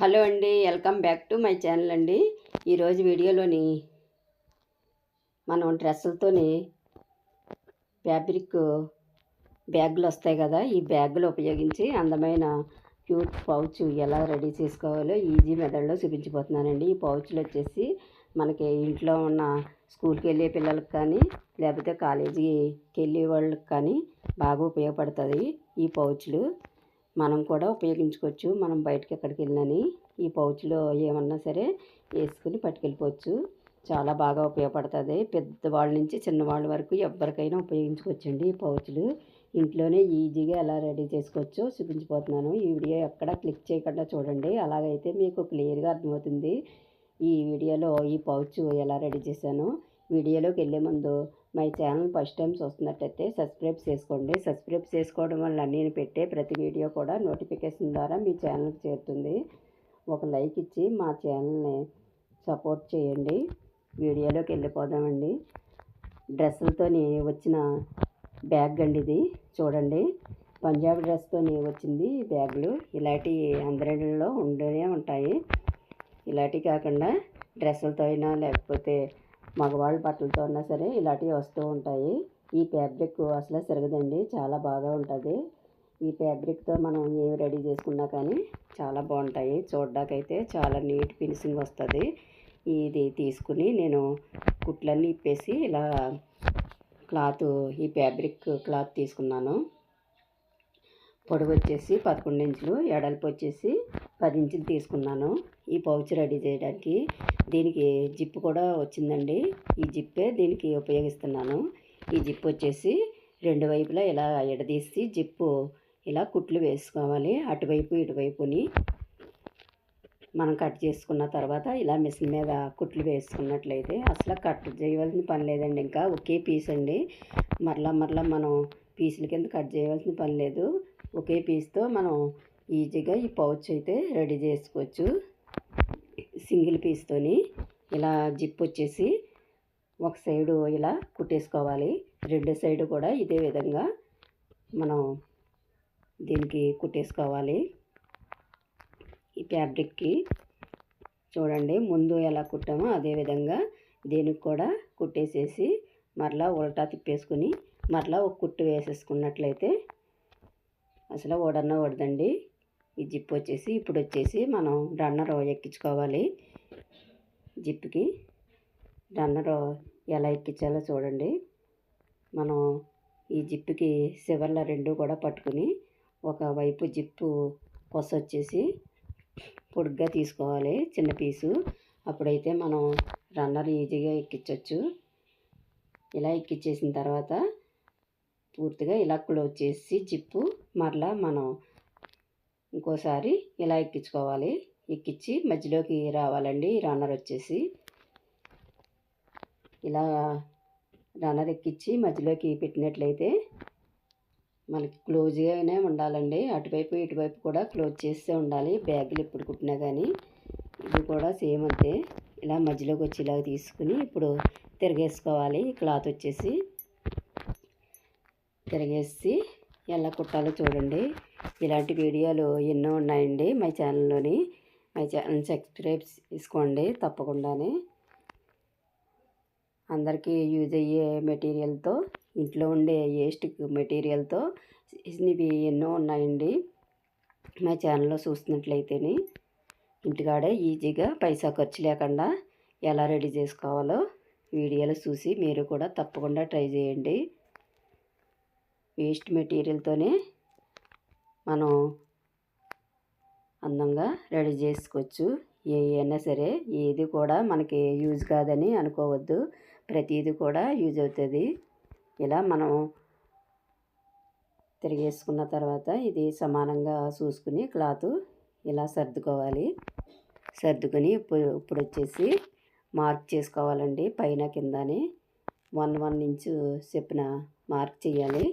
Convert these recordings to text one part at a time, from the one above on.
Hello అండి welcome back to my channel అండి. ఈరోజు వీడియోలోని మనం డ్రెస్సులతోని ఫ్యాబ్రిక్ బ్యాగులు వస్తాయి కదా ఈ బ్యాగులు ఉపయోగించి అందమైన క్యూట్ పౌచ్ ఎలా రెడీ చేసుకోవాలో ఈజీ మెథడ్లో చూపించిపోతున్నానండి ఈ పౌచ్లు వచ్చేసి మనకి ఇంట్లో ఉన్న స్కూల్కి వెళ్ళే పిల్లలకు కానీ లేకపోతే కాలేజీకి వెళ్ళే వాళ్ళకి కానీ బాగా ఉపయోగపడుతుంది ఈ పౌచ్లు. మనం కూడా ఉపయోగించుకోవచ్చు. మనం బయటకి ఎక్కడికి వెళ్ళినని ఈ పౌచ్లో ఏమన్నా సరే వేసుకుని పట్టుకెళ్ళిపోవచ్చు. చాలా బాగా ఉపయోగపడుతుంది. పెద్దవాళ్ళ నుంచి చిన్నవాళ్ళ వరకు ఎవరికైనా ఉపయోగించుకోవచ్చండి ఈ పౌచ్లు. ఇంట్లోనే ఈజీగా ఎలా రెడీ చేసుకోవచ్చో చూపించిపోతున్నాను. ఈ వీడియో ఎక్కడ క్లిక్ చేయకుండా చూడండి. అలాగైతే మీకు క్లియర్గా అర్థమవుతుంది. ఈ వీడియోలో ఈ పౌచ్ ఎలా రెడీ చేశాను. వీడియోలోకి వెళ్ళే ముందు మై ఛానల్ ఫస్ట్ టైం చూస్తున్నట్టయితే సబ్స్క్రైబ్ చేసుకోండి. సబ్స్క్రైబ్ చేసుకోవడం వల్ల నేను పెట్టే ప్రతి వీడియో కూడా నోటిఫికేషన్ ద్వారా మీ ఛానల్కి చేరుతుంది. ఒక లైక్ ఇచ్చి మా ఛానల్ని సపోర్ట్ చేయండి. వీడియోలోకి వెళ్ళిపోదామండి డ్రెస్సులతోని వచ్చిన బ్యాగ్ అండి ఇది చూడండి. పంజాబ్ డ్రెస్తోని వచ్చింది బ్యాగులు. ఇలాంటి అందరిలో ఉండనే ఉంటాయి. ఇలాంటివి కాకుండా డ్రెస్సులతో అయినా లేకపోతే మగవాళ్ళ బట్టలతో అయినా సరే ఇలాంటివి వస్తూ ఉంటాయి. ఈ ఫ్యాబ్రిక్ అసలు సిరగదండి. చాలా బాగా ఉంటుంది. ఈ ఫ్యాబ్రిక్తో మనం ఏమి రెడీ చేసుకున్నా కానీ చాలా బాగుంటాయి. చూడ్డాకైతే చాలా నీట్ ఫినిషింగ్ వస్తుంది. ఇది తీసుకుని నేను కుట్లన్నీ ఇప్పేసి ఇలా క్లాత్ ఈ ఫ్యాబ్రిక్ క్లాత్ తీసుకున్నాను. పొడవు వచ్చేసి పదకొండు ఇంచులు ఎడల్పు వచ్చేసి పది ఇంచులు తీసుకున్నాను. ఈ పౌచ్ రెడీ చేయడానికి దీనికి జిప్ కూడా వచ్చిందండి. ఈ జిప్పే దీనికి ఉపయోగిస్తున్నాను. ఈ జిప్ వచ్చేసి రెండు వైపులా ఇలా ఎడదీసి జిప్పు ఇలా కుట్లు వేసుకోవాలి. అటువైపు ఇటువైపుని మనం కట్ చేసుకున్న తర్వాత ఇలా మిషన్ మీద కుట్లు వేసుకున్నట్లయితే అసలు కట్ చేయవలసిన పని లేదండి. ఇంకా ఒకే పీస్ అండి. మరలా మరలా మనం పీసుల కింద కట్ చేయవలసిన పని లేదు. ఒకే పీస్తో మనం ఈజీగా ఈ పౌచ్ అయితే రెడీ చేసుకోవచ్చు. సింగిల్ పీస్తోని ఇలా జిప్ వచ్చేసి ఒక సైడు ఇలా కుట్టేసుకోవాలి. రెండు సైడు కూడా ఇదే విధంగా మనం దీనికి కుట్టేసుకోవాలి. ఈ ఫ్యాబ్రిక్కి చూడండి ముందు ఎలా కుట్టామో అదే విధంగా దీనికి కూడా కుట్టేసేసి మరలా ఉల్టా తిప్పేసుకుని మరలా ఒక కుట్టు వేసేసుకున్నట్లయితే అసలు ఓడన్న ఓడదండి. ఈ జిప్ వచ్చేసి ఇప్పుడు వచ్చేసి మనం రన్నర్ ఎక్కించుకోవాలి. జిప్కి రన్నర్ ఎలా ఎక్కించాలో చూడండి. మనం ఈ జిప్పుకి చివర్ల రెండు కూడా పట్టుకుని ఒకవైపు జిప్పు కొస వచ్చేసి పొడుగ్గా తీసుకోవాలి చిన్న పీసు. అప్పుడైతే మనం రన్నర్ ఈజీగా ఎక్కించవచ్చు ఇలా ఎక్కించేసిన తర్వాత పూర్తిగా ఇలా క్లోజ్ చేసి జిప్పు మరలా మనం ఇంకోసారి ఇలా ఎక్కించుకోవాలి. ఎక్కించి మధ్యలోకి రావాలండి. రన్నర్ వచ్చేసి ఇలా రన్నర్ ఎక్కించి మధ్యలోకి పెట్టినట్లయితే మనకి క్లోజ్గానే ఉండాలండి. అటువైపు ఇటువైపు కూడా క్లోజ్ చేస్తే ఉండాలి. బ్యాగులు ఎప్పుడు కుట్టినా కానీ ఇది కూడా సేమ్ అంతే. ఇలా మధ్యలోకి వచ్చి ఇలా తీసుకుని ఇప్పుడు తిరగేసుకోవాలి. క్లాత్ వచ్చేసి తిరగేసి ఎలా కుట్టాలో చూడండి. ఇలాంటి వీడియోలు ఎన్నో ఉన్నాయండి మై ఛానల్లోని. మై ఛానల్ సబ్స్క్రైబ్ చేసుకోండి తప్పకుండానే. అందరికీ యూజ్ అయ్యే మెటీరియల్తో ఇంట్లో ఉండే వేస్ట్ మెటీరియల్తో ఇవి ఎన్నో ఉన్నాయండి. మా ఛానల్లో చూస్తున్నట్లయితేనే ఇంటికాడే ఈజీగా పైసా ఖర్చు లేకుండా ఎలా రెడీ చేసుకోవాలో వీడియోలు చూసి మీరు కూడా తప్పకుండా ట్రై చేయండి. వేస్ట్ మెటీరియల్తోనే మనం అందంగా రెడీ చేసుకోవచ్చు. ఏ అయినా సరే ఏది కూడా మనకి యూజ్ కాదని అనుకోవద్దు. ప్రతిదీ కూడా యూజ్ అవుతుంది. ఇలా మనం తిరిగేసుకున్న తర్వాత ఇది సమానంగా చూసుకుని క్లాత్ ఇలా సర్దుకోవాలి. సర్దుకొని ఇప్పుడు ఇప్పుడు వచ్చేసి మార్క్ చేసుకోవాలండి పైన కిందని. వన్ వన్ ఇంచు చెప్పిన మార్క్ చేయాలి.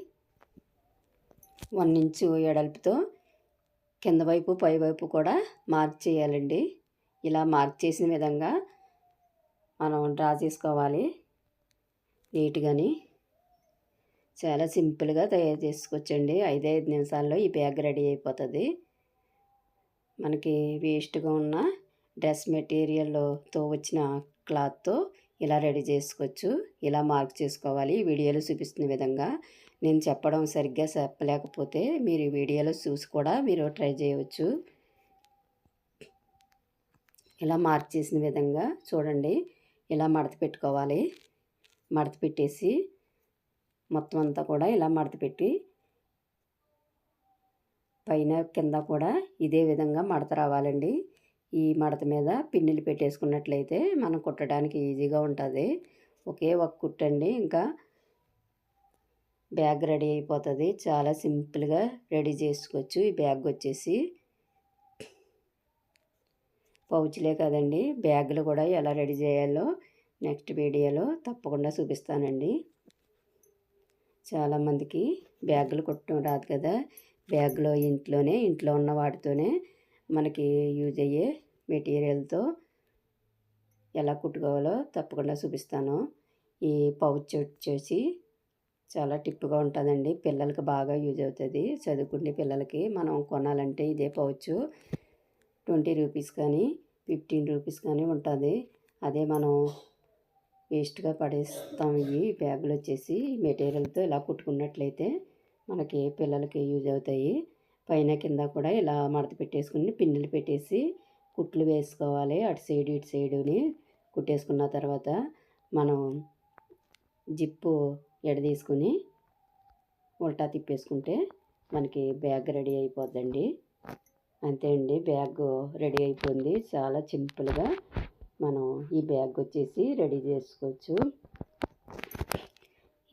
వన్ ఇంచు ఎడల్పుతో కింద వైపు పై వైపు కూడా మార్క్ చేయాలండి. ఇలా మార్క్ చేసిన విధంగా మనం డ్రా చేసుకోవాలి. నీట్గాని చాలా సింపుల్గా తయారు చేసుకోవచ్చండి. ఐదైదు నిమిషాల్లో ఈ బ్యాగ్ రెడీ అయిపోతుంది. మనకి వేస్ట్గా ఉన్న డ్రెస్ మెటీరియల్తో వచ్చిన క్లాత్తో ఇలా రెడీ చేసుకోవచ్చు. ఇలా మార్క్ చేసుకోవాలి. ఈ వీడియోలో చూపిస్తున్న విధంగా నేను చెప్పడం సరిగ్గా చెప్పలేకపోతే మీరు వీడియోలో చూసి కూడా మీరు ట్రై చేయవచ్చు. ఇలా మార్క్ చేసిన విధంగా చూడండి. ఇలా మడత పెట్టుకోవాలి. మడత పెట్టేసి మొత్తం అంతా కూడా ఇలా మడత పెట్టి పైన కింద కూడా ఇదే విధంగా మడత రావాలండి. ఈ మడత మీద పిన్నులు పెట్టేసుకున్నట్లయితే మనం కుట్టడానికి ఈజీగా ఉంటుంది. ఒకే ఒక కుట్టండి. ఇంకా బ్యాగ్ రెడీ అయిపోతుంది. చాలా సింపుల్గా రెడీ చేసుకోవచ్చు. ఈ బ్యాగ్ వచ్చేసి పౌచ్లే కదండి. బ్యాగులు కూడా ఎలా రెడీ చేయాలో నెక్స్ట్ వీడియోలో తప్పకుండా చూపిస్తానండి. చాలామందికి బ్యాగులు కుట్టడం రాదు కదా. బ్యాగ్లో ఇంట్లోనే ఇంట్లో ఉన్న వాటితోనే మనకి యూజ్ అయ్యే మెటీరియల్తో ఎలా కుట్టుకోవాలో తప్పకుండా చూపిస్తాను. ఈ పౌచ్ వచ్చేసి చాలా టిప్గా ఉంటుందండి. పిల్లలకి బాగా యూజ్ అవుతుంది. చదువుకునే పిల్లలకి మనం కొనాలంటే ఇదే పోవచ్చు. ట్వంటీ రూపీస్ కానీ ఫిఫ్టీన్ రూపీస్ కానీ ఉంటుంది. అదే మనం వేస్ట్గా పడేస్తాం. ఇవి బ్యాగులు వచ్చేసి మెటీరియల్తో ఇలా కుట్టుకున్నట్లయితే మనకి పిల్లలకి యూజ్ అవుతాయి. పైన కింద కూడా ఇలా మడత పెట్టేసుకుని పిన్నులు పెట్టేసి కుట్లు వేసుకోవాలి. అటు సైడ్ ఇటు సైడుని కుట్టేసుకున్న తర్వాత మనం జిప్పు ఎడదీసుకుని ఉల్టా తిప్పేసుకుంటే మనకి బ్యాగ్ రెడీ అయిపోద్దండి. అంతే అండి బ్యాగ్ రెడీ అయిపోయింది. చాలా సింపుల్గా మనం ఈ బ్యాగ్ వచ్చేసి రెడీ చేసుకోవచ్చు.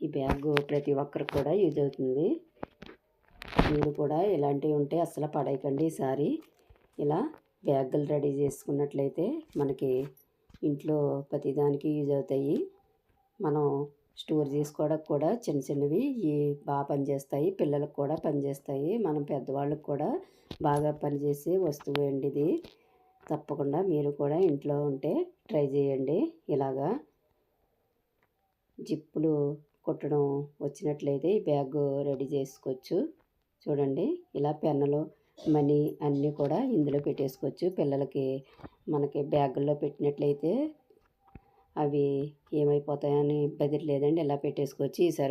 ఈ బ్యాగ్ ప్రతి ఒక్కరికి కూడా యూజ్ అవుతుంది. మీరు కూడా ఇలాంటివి ఉంటే అసలు పడేయకండి ఈసారి. ఇలా బ్యాగులు రెడీ చేసుకున్నట్లయితే మనకి ఇంట్లో ప్రతిదానికి యూజ్ అవుతాయి. మనం స్టోర్ చేసుకోవడానికి కూడా చిన్న చిన్నవి ఈ బాగా పనిచేస్తాయి పిల్లలకు కూడా పనిచేస్తాయి మనం పెద్దవాళ్ళకి కూడా బాగా పనిచేసే వస్తువు అండి ఇది. తప్పకుండా మీరు కూడా ఇంట్లో ఉంటే ట్రై చేయండి. ఇలాగా జిప్పులు కుట్టడం వచ్చినట్లయితే ఈ బ్యాగ్ రెడీ చేసుకోవచ్చు. చూడండి ఇలా పెన్నులు మనీ అన్నీ కూడా ఇందులో పెట్టేసుకోవచ్చు. పిల్లలకి మనకి బ్యాగుల్లో పెట్టినట్లయితే అవి ఏమైపోతాయని బెదిరి లేదండి. ఇలా పెట్టేసుకొచ్చి ఈసారి